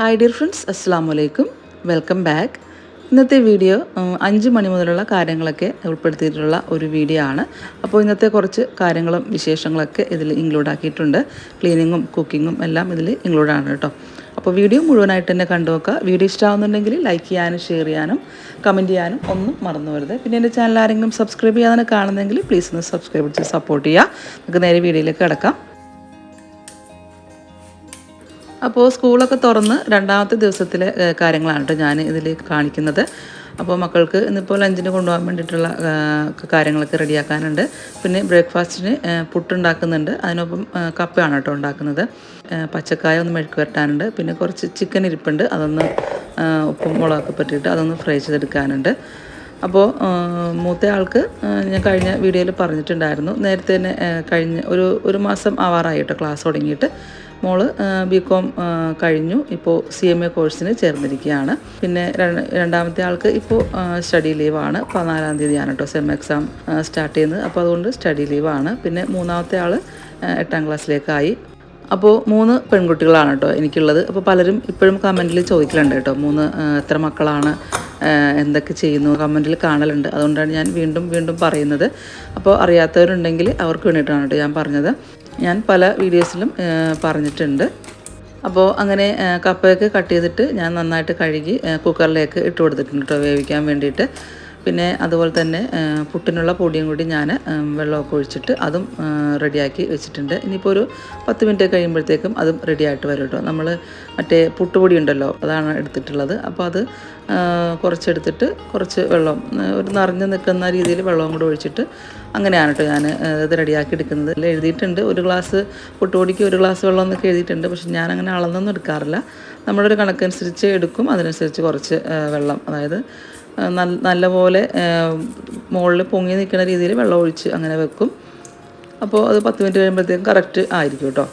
Hi dear friends അസ്സാം വലൈക്കും welcome back ഇന്നത്തെ വീഡിയോ അഞ്ച് മണി മുതലുള്ള കാര്യങ്ങളൊക്കെ ഉൾപ്പെടുത്തിയിട്ടുള്ള ഒരു വീഡിയോ ആണ്. അപ്പോൾ ഇന്നത്തെ കുറച്ച് കാര്യങ്ങളും വിശേഷങ്ങളൊക്കെ ഇതിൽ ഇൻക്ലൂഡ് ആക്കിയിട്ടുണ്ട്. ക്ലീനിങ്ങും കുക്കിങ്ങും എല്ലാം ഇതിൽ ഇൻക്ലൂഡ് ആണ് കേട്ടോ. അപ്പോൾ വീഡിയോ മുഴുവനായിട്ട് തന്നെ കണ്ടു നോക്കുക. വീഡിയോ ഇഷ്ടമാവുന്നുണ്ടെങ്കിൽ ലൈക്ക് ചെയ്യാനും ഷെയർ ചെയ്യാനും കമന്റ് ചെയ്യാനും ഒന്നും മറന്നു വരുത് പിന്നെ എന്റെ ചാനൽ ആരെങ്കിലും സബ്സ്ക്രൈബ് ചെയ്യാതെ കാണുന്നെങ്കിൽ പ്ലീസ് ഒന്ന് സബ്സ്ക്രൈബ് ചെയ്ത് സപ്പോർട്ട് ചെയ്യുക. നമുക്ക് നേരെ വീഡിയോയിലേക്ക് കിടക്കാം. അപ്പോൾ സ്കൂളൊക്കെ തുറന്ന് രണ്ടാമത്തെ ദിവസത്തിലെ കാര്യങ്ങളാണ് കേട്ടോ ഞാൻ ഇതിൽ കാണിക്കുന്നത്. അപ്പോൾ മക്കൾക്ക് ഇന്നിപ്പോൾ ലഞ്ചിന് കൊണ്ടുപോകാൻ വേണ്ടിയിട്ടുള്ള കാര്യങ്ങളൊക്കെ റെഡിയാക്കാനുണ്ട്. പിന്നെ ബ്രേക്ക്ഫാസ്റ്റിന് പുട്ടുണ്ടാക്കുന്നുണ്ട്. അതിനൊപ്പം കപ്പയാണ് കേട്ടോ ഉണ്ടാക്കുന്നത്. പച്ചക്കായ ഒന്ന് മെഴുക്ക് വരട്ടാനുണ്ട്. പിന്നെ കുറച്ച് ചിക്കൻ ഇരിപ്പുണ്ട്. അതൊന്ന് ഉപ്പും മുളകൊക്കെ പറ്റിയിട്ട് അതൊന്ന് ഫ്രൈ ചെയ്തെടുക്കാനുണ്ട്. അപ്പോൾ മൂത്ത ആൾക്ക് ഞാൻ കഴിഞ്ഞ വീഡിയോയിൽ പറഞ്ഞിട്ടുണ്ടായിരുന്നു. നേരത്തെ തന്നെ കഴിഞ്ഞ ഒരു ഒരു മാസം ആവാറായിട്ടോ ക്ലാസ് തുടങ്ങിയിട്ട്. മോൾ ബി കോം കഴിഞ്ഞു. ഇപ്പോൾ സി എം എ കോഴ്സിന് ചേർന്നിരിക്കുകയാണ്. പിന്നെ രണ്ടാമത്തെ ആൾക്ക് ഇപ്പോൾ സ്റ്റഡി ലീവാണ് പതിനാലാം തീയതിയാണ് കേട്ടോ സെം എക്സാം സ്റ്റാർട്ട് ചെയ്യുന്നത്. അപ്പോൾ അതുകൊണ്ട് സ്റ്റഡി ലീവാണ് പിന്നെ മൂന്നാമത്തെ ആൾ എട്ടാം ക്ലാസ്സിലേക്കായി. അപ്പോൾ മൂന്ന് പെൺകുട്ടികളാണ് കേട്ടോ എനിക്കുള്ളത്. അപ്പോൾ പലരും ഇപ്പോഴും കമന്റിൽ ചോദിക്കലുണ്ട് കേട്ടോ മൂന്ന് എത്ര മക്കളാണ് എന്തൊക്കെ ചെയ്യുന്നു? കമന്റിൽ കാണലുണ്ട്. അതുകൊണ്ടാണ് ഞാൻ വീണ്ടും വീണ്ടും പറയുന്നത്. അപ്പോൾ അറിയാത്തവരുണ്ടെങ്കിൽ അവർക്ക് വേണ്ടിയിട്ടാണ് കേട്ടോ ഞാൻ പറഞ്ഞത്. ഞാൻ പല വീഡിയോസിലും പറഞ്ഞിട്ടുണ്ട്. അപ്പോൾ അങ്ങനെ കപ്പയൊക്കെ കട്ട് ചെയ്തിട്ട് ഞാൻ നന്നായിട്ട് കഴുകി കുക്കറിലേക്ക് ഇട്ട് കൊടുത്തിട്ടുണ്ട് കേട്ടോ വേവിക്കാൻ വേണ്ടിയിട്ട്. പിന്നെ അതുപോലെ തന്നെ പുട്ടിനുള്ള പൊടിയും കൂടി ഞാൻ വെള്ളമൊക്കെ ഒഴിച്ചിട്ട് അതും റെഡിയാക്കി വെച്ചിട്ടുണ്ട്. ഇനിയിപ്പോൾ ഒരു പത്ത് മിനിറ്റ് കഴിയുമ്പോഴത്തേക്കും അതും റെഡിയായിട്ട് വരും കേട്ടോ. നമ്മൾ മറ്റേ പുട്ടുപൊടി ഉണ്ടല്ലോ അതാണ് എടുത്തിട്ടുള്ളത്. അപ്പോൾ അത് കുറച്ചെടുത്തിട്ട് കുറച്ച് വെള്ളം ഒരു നിറഞ്ഞ് നിൽക്കുന്ന രീതിയിൽ വെള്ളവും കൂടെ ഒഴിച്ചിട്ട് അങ്ങനെയാണ് കേട്ടോ ഞാൻ ഇത് റെഡിയാക്കി എടുക്കുന്നത്. അല്ല എഴുതിയിട്ടുണ്ട് ഒരു ഗ്ലാസ് പുട്ടുപൊടിക്ക് ഒരു ഗ്ലാസ് വെള്ളം എന്നൊക്കെ എഴുതിയിട്ടുണ്ട്. പക്ഷെ ഞാനങ്ങനെ അളന്നൊന്നും എടുക്കാറില്ല. നമ്മുടെ ഒരു കണക്കനുസരിച്ച് എടുക്കും അതിനനുസരിച്ച് കുറച്ച് വെള്ളം. അതായത് നല്ലപോലെ മുകളിൽ പൊങ്ങി നിൽക്കുന്ന രീതിയിൽ വെള്ളം ഒഴിച്ച് അങ്ങനെ വെക്കും. അപ്പോൾ അത് പത്ത് മിനിറ്റ് കഴിയുമ്പോഴത്തേക്കും കറക്റ്റ് ആയിരിക്കും കേട്ടോ.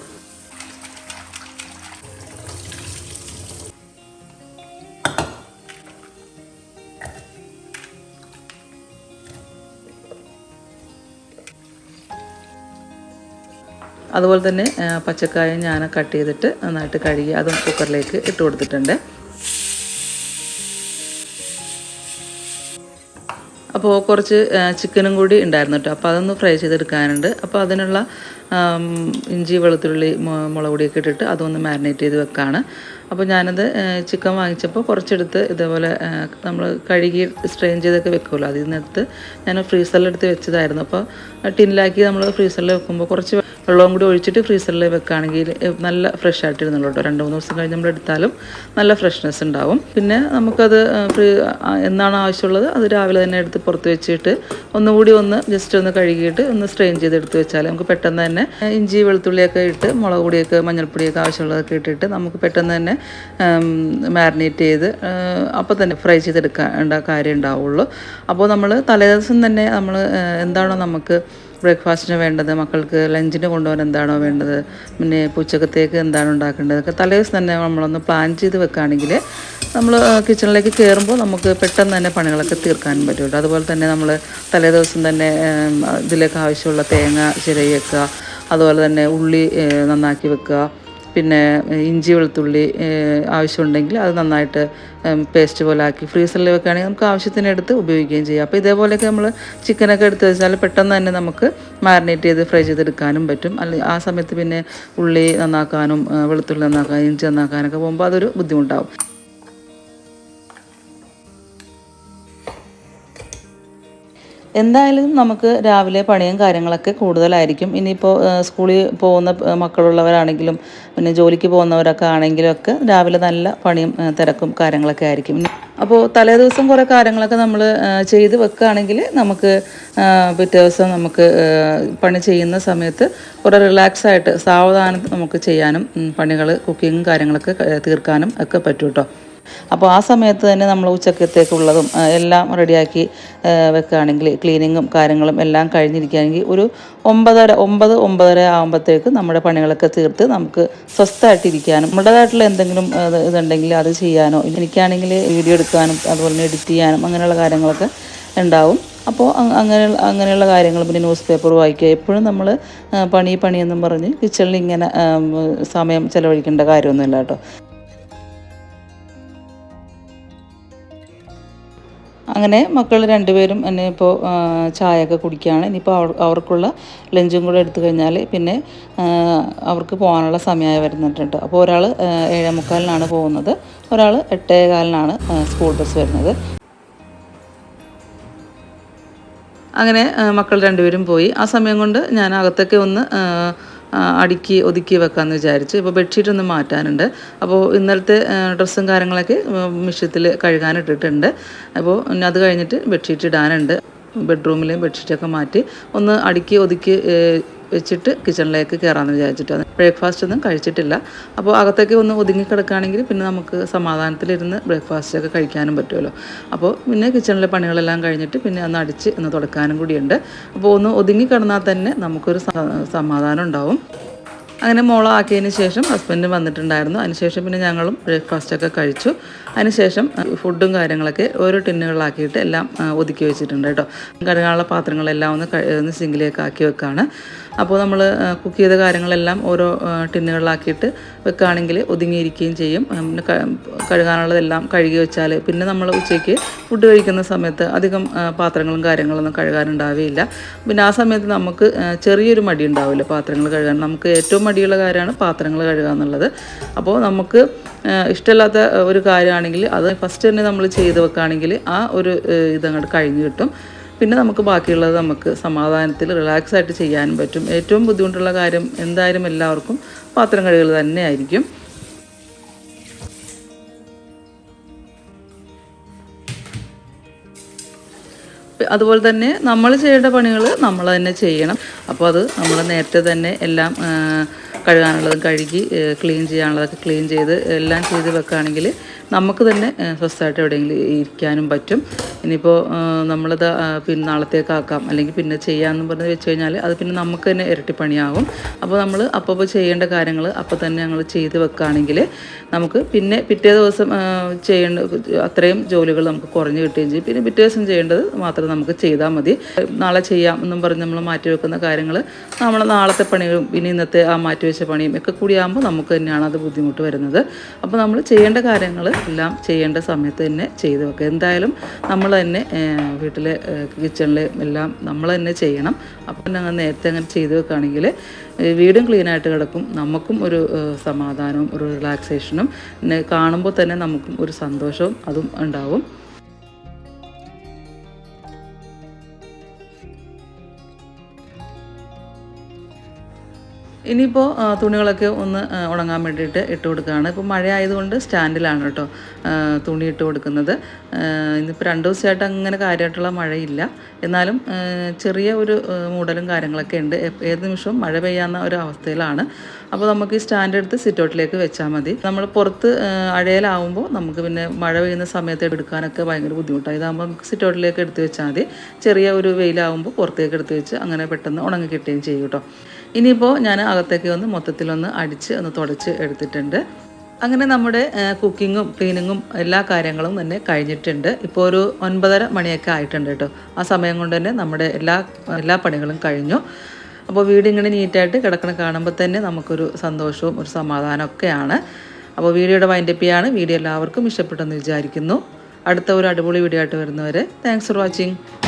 അതുപോലെ തന്നെ പച്ചക്കായ ഞാൻ കട്ട് ചെയ്തിട്ട് നന്നായിട്ട് കഴുകി അതും കുക്കറിലേക്ക് ഇട്ട് കൊടുത്തിട്ടുണ്ട്. അപ്പോൾ കുറച്ച് ചിക്കനും കൂടി ഉണ്ടായിരുന്നു കേട്ടോ അപ്പോൾ അതൊന്ന് ഫ്രൈ ചെയ്തെടുക്കാനുണ്ട്. അപ്പോൾ അതിനുള്ള ഇഞ്ചി വെളുത്തുള്ളി മുളക് പൊടിയൊക്കെ ഇട്ടിട്ട് അതൊന്ന് മാരിനേറ്റ് ചെയ്ത് വെക്കാണ്. അപ്പോൾ ഞാനത് ചിക്കൻ വാങ്ങിച്ചപ്പോൾ കുറച്ചെടുത്ത് ഇതേപോലെ നമ്മൾ കഴുകി സ്ട്രെയിൻ ചെയ്തൊക്കെ വെക്കുമല്ലോ അതിൽ നിന്നെടുത്ത് ഞാൻ ഫ്രീസറിലെടുത്ത് വെച്ചതായിരുന്നു. അപ്പോൾ ടിന്നിലാക്കി നമ്മൾ ഫ്രീസറിൽ വെക്കുമ്പോൾ കുറച്ച് വെള്ളവും കൂടി ഒഴിച്ചിട്ട് ഫ്രീസറിൽ വെക്കുകയാണെങ്കിൽ നല്ല ഫ്രഷ് ആയിട്ടിരുന്നുള്ളൂ കേട്ടോ രണ്ട് മൂന്ന് ദിവസം കഴിഞ്ഞ് നമ്മൾ എടുത്താലും നല്ല ഫ്രഷ്നെസ് ഉണ്ടാവും. പിന്നെ നമുക്കത് ഫ്രീ എന്നാണ് ആവശ്യമുള്ളത് അത് രാവിലെ തന്നെ എടുത്ത് പുറത്ത് വെച്ചിട്ട് ഒന്നുകൂടി ഒന്ന് ജസ്റ്റ് ഒന്ന് കഴുകിയിട്ട് ഒന്ന് സ്ട്രെയിൻ ചെയ്ത് എടുത്ത് വെച്ചാൽ നമുക്ക് പെട്ടെന്ന് തന്നെ ആ, ഇഞ്ചി വെളുത്തുള്ളിയൊക്കെ ഇട്ട് മുളക് പൊടിയൊക്കെ മഞ്ഞൾപ്പൊടിയൊക്കെ ആവശ്യമുള്ളതൊക്കെ ഇട്ടിട്ട് നമുക്ക് പെട്ടെന്ന് തന്നെ മാരിനേറ്റ് ചെയ്ത് അപ്പോൾ തന്നെ ഫ്രൈ ചെയ്തെടുക്കേണ്ട കാര്യം ഉണ്ടാവുള്ളൂ. അപ്പോൾ നമ്മൾ തലേദിവസം തന്നെ നമ്മൾ എന്താണോ നമുക്ക് ബ്രേക്ക്ഫാസ്റ്റിന് വേണ്ടത് മക്കൾക്ക് ലഞ്ചിന് കൊണ്ടുപോകാൻ എന്താണോ വേണ്ടത് പിന്നെ ഉച്ചക്കത്തേക്ക് എന്താണ് ഉണ്ടാക്കേണ്ടത് ഒക്കെ തലേദിവസം തന്നെ നമ്മളൊന്ന് പ്ലാൻ ചെയ്ത് വെക്കുകയാണെങ്കിൽ നമ്മൾ കിച്ചണിലേക്ക് കയറുമ്പോൾ നമുക്ക് പെട്ടെന്ന് തന്നെ പണികളൊക്കെ തീർക്കാനും പറ്റുള്ളൂ അതുപോലെ തന്നെ നമ്മൾ തലേദിവസം തന്നെ ഇതിലേക്ക് ആവശ്യമുള്ള തേങ്ങ ചിരകി വെക്കുക അതുപോലെ തന്നെ ഉള്ളി നന്നാക്കി വെക്കുക. പിന്നെ ഇഞ്ചി വെളുത്തുള്ളി ആവശ്യമുണ്ടെങ്കിൽ അത് നന്നായിട്ട് പേസ്റ്റ് പോലെ ആക്കി ഫ്രീസറിൽ വെക്കുകയാണെങ്കിൽ നമുക്ക് ആവശ്യത്തിന് എടുത്ത് ഉപയോഗിക്കുകയും ചെയ്യാം. അപ്പോൾ ഇതേപോലെയൊക്കെ നമ്മൾ ചിക്കനൊക്കെ എടുത്ത് വെച്ചാൽ പെട്ടെന്ന് തന്നെ നമുക്ക് മാരിനേറ്റ് ചെയ്ത് ഫ്രൈ ചെയ്തെടുക്കാനും പറ്റും. അല്ലെങ്കിൽ ആ സമയത്ത് പിന്നെ ഉള്ളി നന്നാക്കാനും വെളുത്തുള്ളി നന്നാക്കാനും ഇഞ്ചി നന്നാക്കാനൊക്കെ പോകുമ്പോൾ അതൊരു ബുദ്ധിമുട്ടാവും. എന്തായാലും നമുക്ക് രാവിലെ പണിയും കാര്യങ്ങളൊക്കെ കൂടുതലായിരിക്കും. ഇനിയിപ്പോൾ സ്കൂളിൽ പോകുന്ന മക്കളുള്ളവരാണെങ്കിലും പിന്നെ ജോലിക്ക് പോകുന്നവരൊക്കെ ആണെങ്കിലും ഒക്കെ രാവിലെ നല്ല പണിയും തിരക്കും കാര്യങ്ങളൊക്കെ ആയിരിക്കും. അപ്പോൾ തലേ ദിവസം കുറേ കാര്യങ്ങളൊക്കെ നമ്മൾ ചെയ്ത് വെക്കുകയാണെങ്കിൽ നമുക്ക് പിറ്റേ ദിവസം നമുക്ക് പണി ചെയ്യുന്ന സമയത്ത് കുറേ റിലാക്സ് ആയിട്ട് സാവധാനം നമുക്ക് ചെയ്യാനും പണികൾ കുക്കിങ്ങും കാര്യങ്ങളൊക്കെ തീർക്കാനും ഒക്കെ പറ്റും അപ്പോൾ ആ സമയത്ത് തന്നെ നമ്മൾ ഉച്ചക്കത്തേക്കുള്ളതും എല്ലാം റെഡിയാക്കി വെക്കുകയാണെങ്കിൽ ക്ലീനിങ്ങും കാര്യങ്ങളും എല്ലാം കഴിഞ്ഞിരിക്കുകയാണെങ്കിൽ ഒരു ഒമ്പതര ഒമ്പത് ഒമ്പതര ആകുമ്പോഴത്തേക്ക് നമ്മുടെ പണികളൊക്കെ തീർത്ത് നമുക്ക് സ്വസ്ഥമായിട്ടിരിക്കാനും നമ്മുടേതായിട്ടുള്ള എന്തെങ്കിലും ഇതുണ്ടെങ്കിൽ അത് ചെയ്യാനോ എനിക്കാണെങ്കിൽ വീഡിയോ എടുക്കാനും അതുപോലെ തന്നെ എഡിറ്റ് ചെയ്യാനും അങ്ങനെയുള്ള കാര്യങ്ങളൊക്കെ ഉണ്ടാവും. അപ്പോൾ അങ്ങനെ അങ്ങനെയുള്ള കാര്യങ്ങൾ പിന്നെ ന്യൂസ് പേപ്പർ വായിക്കുക എപ്പോഴും നമ്മൾ പണി പണിയെന്നും പറഞ്ഞ് കിച്ചണിൽ ഇങ്ങനെ സമയം ചിലവഴിക്കേണ്ട കാര്യമൊന്നുമില്ല കേട്ടോ. അങ്ങനെ മക്കൾ രണ്ടുപേരും എന്നെ ഇപ്പോൾ ചായയൊക്കെ കുടിക്കുകയാണ് ഇനിയിപ്പോൾ അവർ അവർക്കുള്ള ലഞ്ചും കൂടെ എടുത്തു കഴിഞ്ഞാൽ പിന്നെ അവർക്ക് പോകാനുള്ള സമയമായി വരുന്നിട്ടുണ്ട് അപ്പോൾ ഒരാൾ ഏഴേ മുക്കാലിനാണ് പോകുന്നത്. ഒരാൾ എട്ടേ കാലിനാണ് സ്കൂൾ ബസ് വരുന്നത്. അങ്ങനെ മക്കൾ രണ്ടുപേരും പോയി. ആ സമയം കൊണ്ട് ഞാൻ അകത്തൊക്കെ ഒന്ന് അടുക്കി ഒതുക്കി വെക്കാമെന്ന് വിചാരിച്ചു ഇപ്പോൾ ബെഡ്ഷീറ്റ് ഒന്ന് മാറ്റാനുണ്ട്. അപ്പോൾ ഇന്നലത്തെ ഡ്രസ്സും കാര്യങ്ങളൊക്കെ മിഷ്യത്തിൽ കഴുകാനിട്ടിട്ടുണ്ട്. അപ്പോൾ അത് കഴിഞ്ഞിട്ട് ബെഡ്ഷീറ്റ് ഇടാനുണ്ട്. ബെഡ്റൂമിലെ ബെഡ്ഷീറ്റൊക്കെ മാറ്റി ഒന്ന് അടുക്കി ഒതുക്കി വെച്ചിട്ട് കിച്ചണിലേക്ക് കയറാമെന്ന് വിചാരിച്ചിട്ട് ബ്രേക്ക്ഫാസ്റ്റ് ഒന്നും കഴിച്ചിട്ടില്ല. അപ്പോൾ അകത്തേക്ക് ഒന്ന് ഒതുങ്ങി കിടക്കുകയാണെങ്കിൽ പിന്നെ നമുക്ക് സമാധാനത്തിലിരുന്ന് ബ്രേക്ക്ഫാസ്റ്റൊക്കെ കഴിക്കാനും പറ്റുമല്ലോ. അപ്പോൾ പിന്നെ കിച്ചണിലെ പണികളെല്ലാം കഴിഞ്ഞിട്ട് പിന്നെ ഒന്ന് അടിച്ച് ഒന്ന് തുടക്കാനും കൂടിയുണ്ട്. അപ്പോൾ ഒന്ന് ഒതുങ്ങി കിടന്നാൽ തന്നെ നമുക്കൊരു സമാധാനം ഉണ്ടാവും. അങ്ങനെ മോളാക്കിയതിന് ശേഷം ഹസ്ബൻഡ് വന്നിട്ടുണ്ടായിരുന്നു. അതിനുശേഷം പിന്നെ ഞങ്ങളും ബ്രേക്ക്ഫാസ്റ്റൊക്കെ കഴിച്ചു. അതിനുശേഷം ഫുഡും കാര്യങ്ങളൊക്കെ ഓരോ ടിന്നുകളിലാക്കിയിട്ട് എല്ലാം ഒതുക്കി വെച്ചിട്ടുണ്ട് കേട്ടോ. കഴുകാനുള്ള പാത്രങ്ങളെല്ലാം ഒന്ന് ഒന്ന് സിങ്കിലേക്ക് ആക്കി വെക്കുകയാണ് അപ്പോൾ നമ്മൾ കുക്ക് ചെയ്ത കാര്യങ്ങളെല്ലാം ഓരോ ടിന്നുകളിലാക്കിയിട്ട് വെക്കുകയാണെങ്കിൽ ഒതുങ്ങിയിരിക്കുകയും ചെയ്യും. പിന്നെ കഴുകാനുള്ളതെല്ലാം കഴുകി വെച്ചാൽ പിന്നെ നമ്മൾ ഉച്ചയ്ക്ക് ഫുഡ് കഴിക്കുന്ന സമയത്ത് അധികം പാത്രങ്ങളും കാര്യങ്ങളൊന്നും കഴുകാനുണ്ടാവുകയില്ല. പിന്നെ ആ സമയത്ത് നമുക്ക് ചെറിയൊരു മടി ഉണ്ടാവില്ല പാത്രങ്ങൾ കഴുകാൻ. നമുക്ക് ഏറ്റവും മടിയുള്ള കാര്യമാണ് പാത്രങ്ങൾ കഴുകുക എന്നുള്ളത്. അപ്പോൾ നമുക്ക് ഇഷ്ടമല്ലാത്ത ഒരു കാര്യമാണെങ്കിൽ അത് ഫസ്റ്റ് തന്നെ നമ്മൾ ചെയ്ത് വെക്കുകയാണെങ്കിൽ ആ ഒരു ഇതങ്ങോട്ട് കഴിഞ്ഞ് കിട്ടും. പിന്നെ നമുക്ക് ബാക്കിയുള്ളത് നമുക്ക് സമാധാനത്തിൽ റിലാക്സ് ആയിട്ട് ചെയ്യാനും പറ്റും. ഏറ്റവും ബുദ്ധിമുട്ടുള്ള കാര്യം എന്തായാലും എല്ലാവർക്കും പാത്രം കഴുകൽ തന്നെയായിരിക്കും. അതുപോലെ തന്നെ നമ്മൾ ചെയ്യേണ്ട പണികൾ നമ്മൾ തന്നെ ചെയ്യണം. അപ്പോൾ അത് നമ്മൾ നേരത്തെ തന്നെ എല്ലാം കഴുകാനുള്ളതും കഴുകി ക്ലീൻ ചെയ്യാനുള്ളതൊക്കെ ക്ലീൻ ചെയ്ത് എല്ലാം ചെയ്ത് വെക്കുകയാണെങ്കിൽ നമുക്ക് തന്നെ സ്വസ്ഥമായിട്ട് എവിടെയെങ്കിലും ഇരിക്കാനും പറ്റും. ഇനിയിപ്പോൾ നമ്മളത് പിന്നെ നാളത്തേക്കാക്കാം അല്ലെങ്കിൽ പിന്നെ ചെയ്യാമെന്ന് പറഞ്ഞ് വെച്ച് കഴിഞ്ഞാൽ അത് പിന്നെ നമുക്ക് തന്നെ ഇരട്ടിപ്പണിയാകും. അപ്പോൾ നമ്മൾ അപ്പോൾ ചെയ്യേണ്ട കാര്യങ്ങൾ അപ്പോൾ തന്നെ ഞങ്ങൾ ചെയ്ത് വെക്കുകയാണെങ്കിൽ നമുക്ക് പിന്നെ പിറ്റേ ദിവസം ചെയ്യേണ്ട അത്രയും ജോലികൾ നമുക്ക് കുറഞ്ഞു കിട്ടുകയും ചെയ്യും. പിന്നെ പിറ്റേ ദിവസം ചെയ്യേണ്ടത് മാത്രം നമുക്ക് ചെയ്താൽ മതി. നാളെ ചെയ്യാം എന്നും പറഞ്ഞ് നമ്മൾ മാറ്റി വെക്കുന്ന കാര്യങ്ങൾ നമ്മൾ നാളത്തെ പണികളും പിന്നെ ഇന്നത്തെ ആ മാറ്റി വെച്ച പണിയും ഒക്കെ കൂടി കൂടിയാകുമ്പോൾ നമുക്ക് തന്നെയാണ് അത് ബുദ്ധിമുട്ട് വരുന്നത്. അപ്പോൾ നമ്മൾ ചെയ്യേണ്ട കാര്യങ്ങൾ എല്ലാം ചെയ്യേണ്ട സമയത്ത് തന്നെ ചെയ്തു വെക്കുക. എന്തായാലും നമ്മൾ തന്നെ വീട്ടിൽ കിച്ചണിലെ എല്ലാം നമ്മൾ തന്നെ ചെയ്യണം. അപ്പം ഞങ്ങൾ നേരത്തെ അങ്ങനെ ചെയ്തു വെക്കുകയാണെങ്കിൽ വീടും ക്ലീനായിട്ട് കിടക്കും. നമുക്കും ഒരു സമാധാനവും ഒരു റിലാക്സേഷനും പിന്നെ കാണുമ്പോൾ തന്നെ നമുക്കും ഒരു സന്തോഷവും അതും ഉണ്ടാവും. ഇനിയിപ്പോൾ തുണികളൊക്കെ ഒന്ന് ഉണങ്ങാൻ വേണ്ടിയിട്ട് ഇട്ട് കൊടുക്കുകയാണ്. ഇപ്പോൾ മഴ ആയതുകൊണ്ട് സ്റ്റാൻഡിലാണ് കേട്ടോ തുണി ഇട്ട് കൊടുക്കുന്നത്. ഇന്നിപ്പോൾ രണ്ട് ദിവസമായിട്ട് അങ്ങനെ കാര്യമായിട്ടുള്ള മഴയില്ല. എന്നാലും ചെറിയ ഒരു മൂടലും കാര്യങ്ങളൊക്കെ ഉണ്ട്. ഏത് നിമിഷവും മഴ പെയ്യാവുന്ന ഒരു അവസ്ഥയിലാണ്. അപ്പോൾ നമുക്ക് ഈ സ്റ്റാൻഡ് എടുത്ത് സിറ്റൗട്ടിലേക്ക് വെച്ചാൽ മതി. നമ്മൾ പുറത്ത് അഴയിലാവുമ്പോൾ നമുക്ക് പിന്നെ മഴ പെയ്യുന്ന സമയത്ത് എടുക്കാനൊക്കെ ഭയങ്കര ബുദ്ധിമുട്ടാണ്. ഇതാകുമ്പോൾ നമുക്ക് സിറ്റൗട്ടിലേക്ക് എടുത്ത് വെച്ചാൽ മതി. ചെറിയ ഒരു വെയിലാവുമ്പോൾ പുറത്തേക്ക് എടുത്ത് വെച്ച് അങ്ങനെ പെട്ടെന്ന് ഉണങ്ങി കിട്ടുകയും ചെയ്യും കേട്ടോ. ഇനിയിപ്പോൾ ഞാൻ അകത്തേക്ക് വന്ന് മൊത്തത്തിലൊന്ന് അടിച്ച് ഒന്ന് തുടച്ച് എടുത്തിട്ടുണ്ട്. അങ്ങനെ നമ്മുടെ കുക്കിങ്ങും ക്ലീനിങ്ങും എല്ലാ കാര്യങ്ങളും തന്നെ കഴിഞ്ഞിട്ടുണ്ട്. ഇപ്പോൾ ഒരു ഒൻപതര മണിയൊക്കെ ആയിട്ടുണ്ട് കേട്ടോ. ആ സമയം കൊണ്ട് തന്നെ നമ്മുടെ എല്ലാ എല്ലാ പണികളും കഴിഞ്ഞു. അപ്പോൾ വീട് ഇങ്ങനെ നീറ്റായിട്ട് കിടക്കണ കാണുമ്പോൾ തന്നെ നമുക്കൊരു സന്തോഷവും ഒരു സമാധാനവും ഒക്കെയാണ് അപ്പോൾ വീഡിയോയുടെ വൈൻഡപ്പ് ചെയ്യാണ് വീഡിയോ എല്ലാവർക്കും ഇഷ്ടപ്പെട്ടെന്ന് വിചാരിക്കുന്നു. അടുത്ത ഒരു അടിപൊളി വീഡിയോ ആയിട്ട് വരുന്നവരെ താങ്ക്സ് ഫോർ വാച്ചിങ്